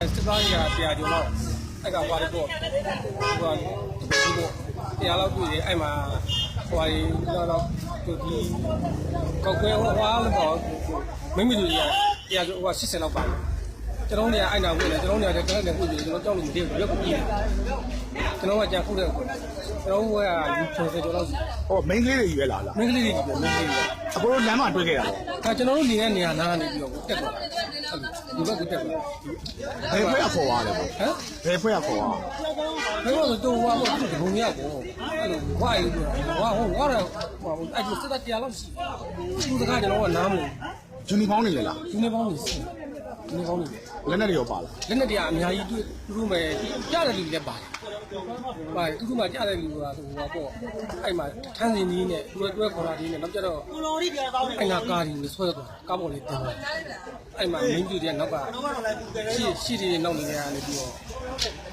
စစ်သားကြီးကတရားကျော်တော့အဲ့ကဟွာတော့ဟိုကဒီပေါ့တရားလောက်တွေ့တယ်အဲ့မှာဟွာရီတော့တော့သူဒီကောက်ကွဲဟွာဟွာလို့ပေါ့မိမိတို့ကြီးကတရားကျော်ဟိုက80လောက်ပါတယ်ကျွန်တော်တို့ကအဲ့နာဝင်တယ်ကျွန်တော်တို့ကတရက်နဲ့ပြည်ကျွန်တော်ကြောက်လို့မတည့်ဘူးရက်ကိုပြည်တယ်ကျွန်တော်ကကြာခုတဲ့ကိုကျွန်တော်ကလူ30ကျော်လောက်ရှိဟော main ကလေးတွေရွေးလာလားမင်းကလေးတွေကြီးပဲမင်းကလေးတွေအကိုတို့လမ်းမှာတွေ့ခဲ့ရတာအဲကျွန်တော်တို့နေတဲ့နေရာနားကနေပြီးတော့တက်သွားတယ် ဒီဘက်ကတက်သွားဘယ်ဖွဲ့ကခေါ်သွားလဲပေါ့ဟမ်ဘယ်ဖွဲ့ကခေါ်သွားဘယ်လိုတော့ဟိုဟာဒီဘုံရကောအဲ့လိုဝါရီပြောဝါဟိုဝါရဟိုအဲ့ဒီစက်တရားလောက်ရှိဒီကကျွန်တော်ကနားမလို့ယူနီဖောင်းနေလေလားဒီနေ့ပေါင်းနေစီဒီနေ့ပေါင်းနေလက်နဲ့တွေရောပါလားလက်နဲ့တရားအများကြီးတွေ့သူတို့မဲ့ကြားတဲ့လူတွေလည်းပါတယ်ပါတယ်သူတို့မှကြားတဲ့လူကဟိုဟာပေါ့အဲ့မှာထန်းစင်ကြီးနဲ့တွဲတွဲခေါ်တာဒီနဲ့နောက်ကျတော့အဲ့ငါကားကြီးကိုဆွဲသွားကားပေါ်လေးတင်သွား အဲ့မှာမင်းကြီးတွေကနောက်ကရှေ့ရှေ့တွေနောက်နေရတယ်ပြီးတော့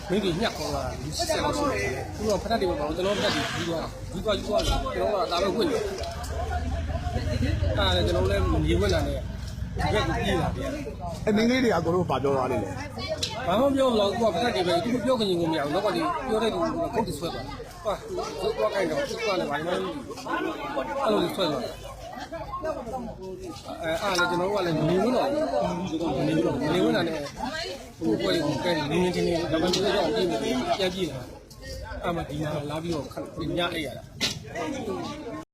မင်းကြီးညှက်ခေါ်တာလူစစ်ဆက်လို့ရှိတယ်သူကဖက်တွေပေါ့ကျွန်တော်ဖက်တွေပြီးသွားပြီးသွားပြီးသွားကျွန်တော်ကဒါပဲဝင်တယ်အဲ့ဒါကျွန်တော်လည်းမြေဝင်လာတယ်ဒီဘက်ကိုပြေးလာပြန်အဲ main ကလေးတွေကကိုတို့ဘာပြောသွားလဲလဲဘာမှပြောမလို့သူကဖက်တွေပဲသူပြောခင်ကိုမရဘူးနောက်ကဒီပြောတဲ့လူကကုတ်တွေဆွဲသွားဟာသူကခိုင်းတော့သူကလည်းဘာမှမလုပ်ဘူးအဲ့လိုဆွဲသွား အဲအားလည်းကျွန်တော်ကလည်းနေဝင်တော့နေဝင်တော့နေဝင်တာနဲ့ဟိုပွဲကိုကဲနေနေချင်းနေတော့ဘယ်လိုကြောင့်ပြင်ပြန်ပြည်လာအမဒီလာလာပြီးတော့ခက်ညအိတ်ရတာ